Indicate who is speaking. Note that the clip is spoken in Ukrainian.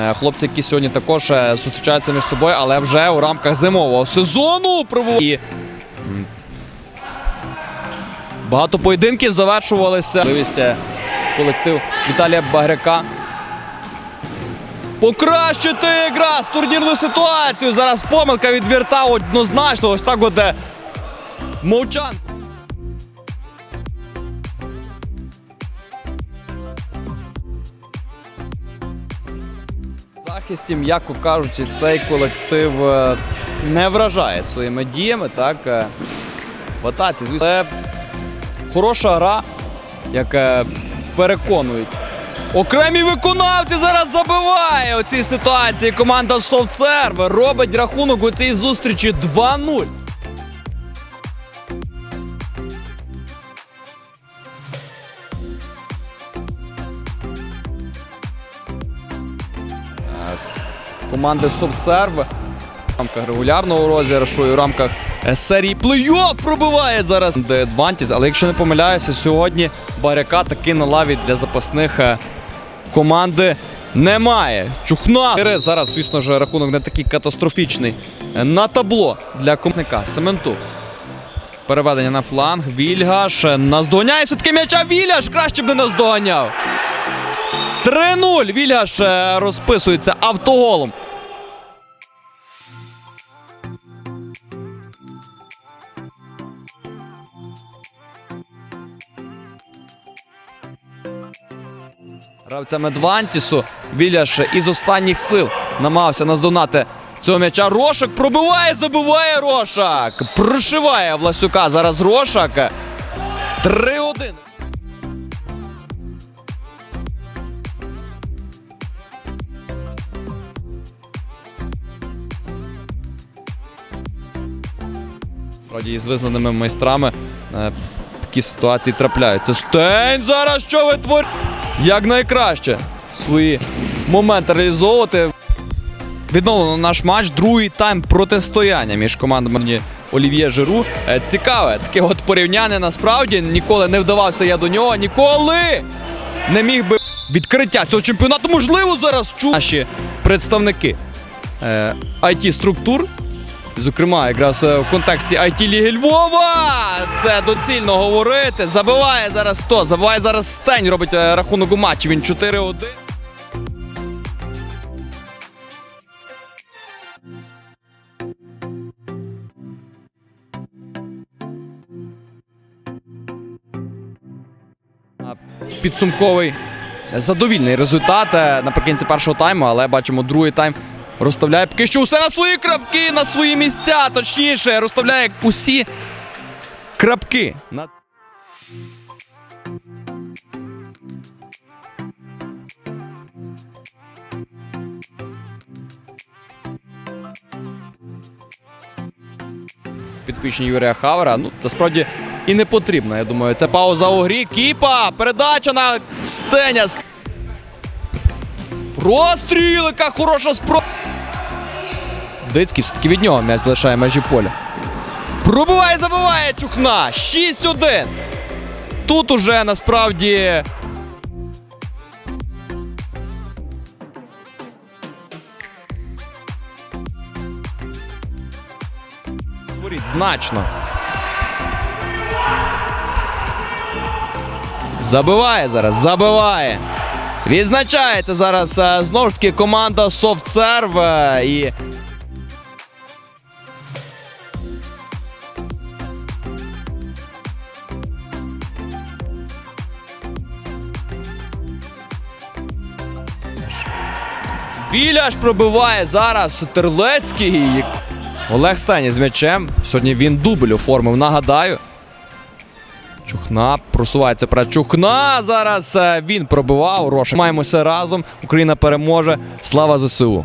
Speaker 1: Е, Хлопці, які сьогодні також е, зустрічаються між собою, але вже у рамках зимового сезону. І, Багато поєдинків завершувалися. Можливість е, колектив Віталія Багряка. Покращити якраз турнірну ситуацію. Зараз помилка від Вірта однозначно. Ось так от мовчан. Захисті, м'яко кажучи, цей колектив е, не вражає своїми діями. Так, е, в атаці, звісно. Це хороша гра, яка переконують. Окремі виконавці зараз забиває у цій ситуації. Команда Serve робить рахунок у цій зустрічі 2-0. Команди SoftServe в рамках регулярного розіграшу і в рамках е, серії плей-офф пробиває зараз де Адвантіс. Але якщо не помиляюся, сьогодні Баряка таки на лаві для запасних е, команди немає. Чухна. Зараз, звісно ж, рахунок не такий катастрофічний. Е, На табло для комника Сементу. Переведення на фланг. Вільгаш наздоганяє все-таки м'яча. Вільгаш краще б не наздоганяв. 3-0. Вільгаш е, розписується автоголом. Гравцями Двантісу Віляш із останніх сил намагався наздогнати цього м'яча. Рошак пробиває, забиває Рошак. Прошиває Власюка. Зараз Рошак. 3-1. Справді із визнаними майстрами е, такі ситуації трапляються. Стень зараз що витворює? Як найкраще свої моменти реалізовувати. Відновлено наш матч. Другий тайм протистояння між командами Олів'є Жиру. Е, Цікаве таке от порівняння насправді. Ніколи не вдавався я до нього. Ніколи не міг би відкриття цього чемпіонату. Можливо, зараз чу наші представники е, IT-структур. Зокрема, якраз е, в контексті IT Ліги Львова. Це доцільно говорити. Забиває зараз хто? Забиває зараз Стень, робить е, рахунок у матчі. Він 4-1. Підсумковий задовільний результат е, наприкінці першого тайму, але бачимо другий тайм. Розставляє поки що усе на свої крапки, на свої місця. Точніше, розставляє усі крапки. Підключення Юрія Хавера. Ну, насправді і не потрібно. Я думаю, це пауза у грі. Кіпа! Передача на Стеня. Розстріл, яка хороша спроба. Дицький все-таки від нього м'яч залишає межі поля. Пробиває, забиває Чухна. 6-1. Тут уже насправді. Значно. Забиває зараз, забиває. Відзначається зараз е, знову ж таки команда SoftServe е, і. Біляш пробиває зараз Терлецький. Олег Стані з м'ячем. Сьогодні він дубль оформив, нагадаю. Чухна просувається про Чухна. Зараз е, він пробивав. Роша. Маємося разом. Україна переможе. Слава ЗСУ.